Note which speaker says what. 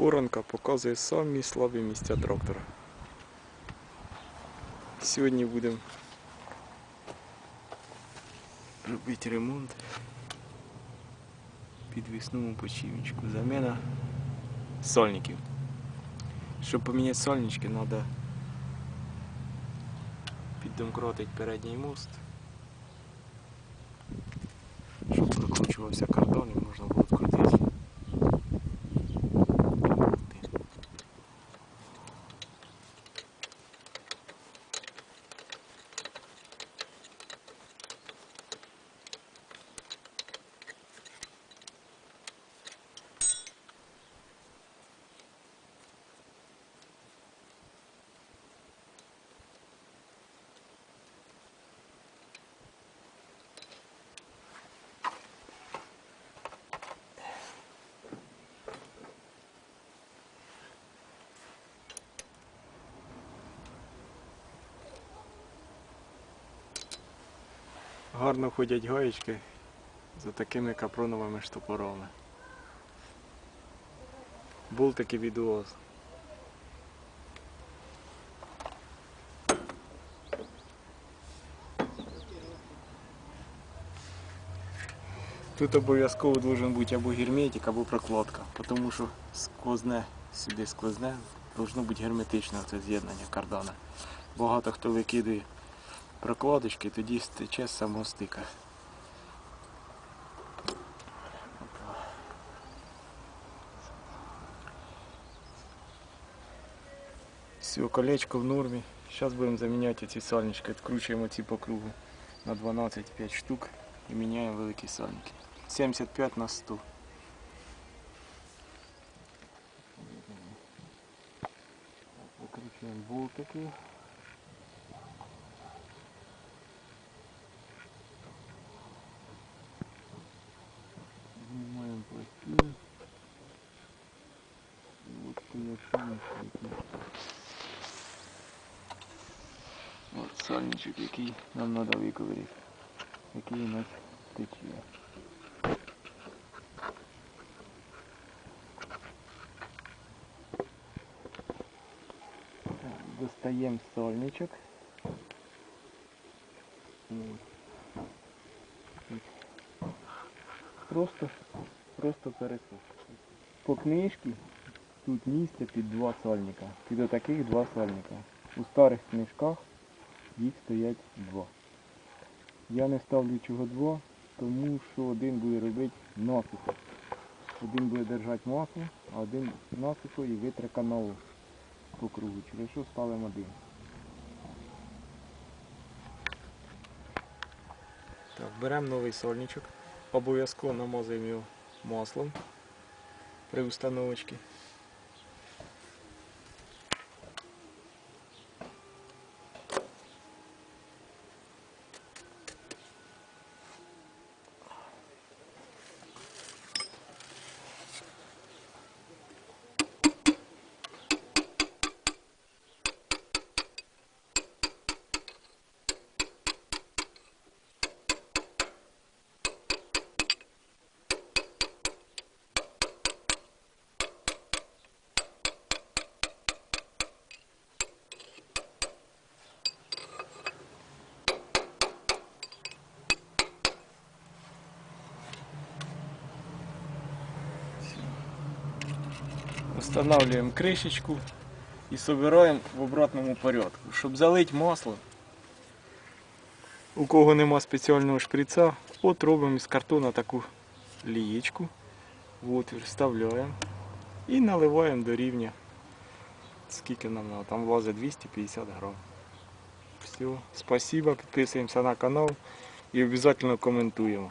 Speaker 1: Оранка показує самі слабі місця трактора. Сьогодні будемо робити ремонт підвісному почівничку. Заміна сольників. Щоб поміняти сольнички, треба піддомкротити передній мост. Щоб прокручувався кордон і можна було відкрутити. Гарно ходять гаєчки за такими капроновими штопорами. Болтики від УОЗ. Тут обов'язково должен бути або герметик, або прокладка, тому що сквозне, сюди сквозне, должно бути герметичне це з'єднання кардана. Багато хто викидує прокладочки, тоді стече з самого стика. Все, колечко в нормі. Зараз будемо заміняти ці сальнички. Відкручуємо ці по кругу на 12-5 штук і міняємо великі сальники. 75 на 100. Викручуємо болтики. От сальничок, який нам треба виковирити. Який у нас тече. Достаємо сольничок. Просто, просто пересушити. По книжці тут місце під два сольника. Під отаких два сольника. У старих книжках їх стоять два. Я не ставлю чого два, тому що один буде робити насухо. Один буде держати масло, а один насухо і витре каналу по кругу. Через що ставимо один. Так, беремо новий сольничок. Обов'язково намазуємо його маслом при установочці. Устанавливаем крышечку и собираем в обратному порядку. Щоб залить масло, у кого нема спеціального шприца, от робимо із картона таку лієчку, в отвір вставляємо і наливаємо до рівня. Скільки нам надо? Там влазить 250 грам. Все, спасибо, підписуємося на канал і обов'язково коментуємо.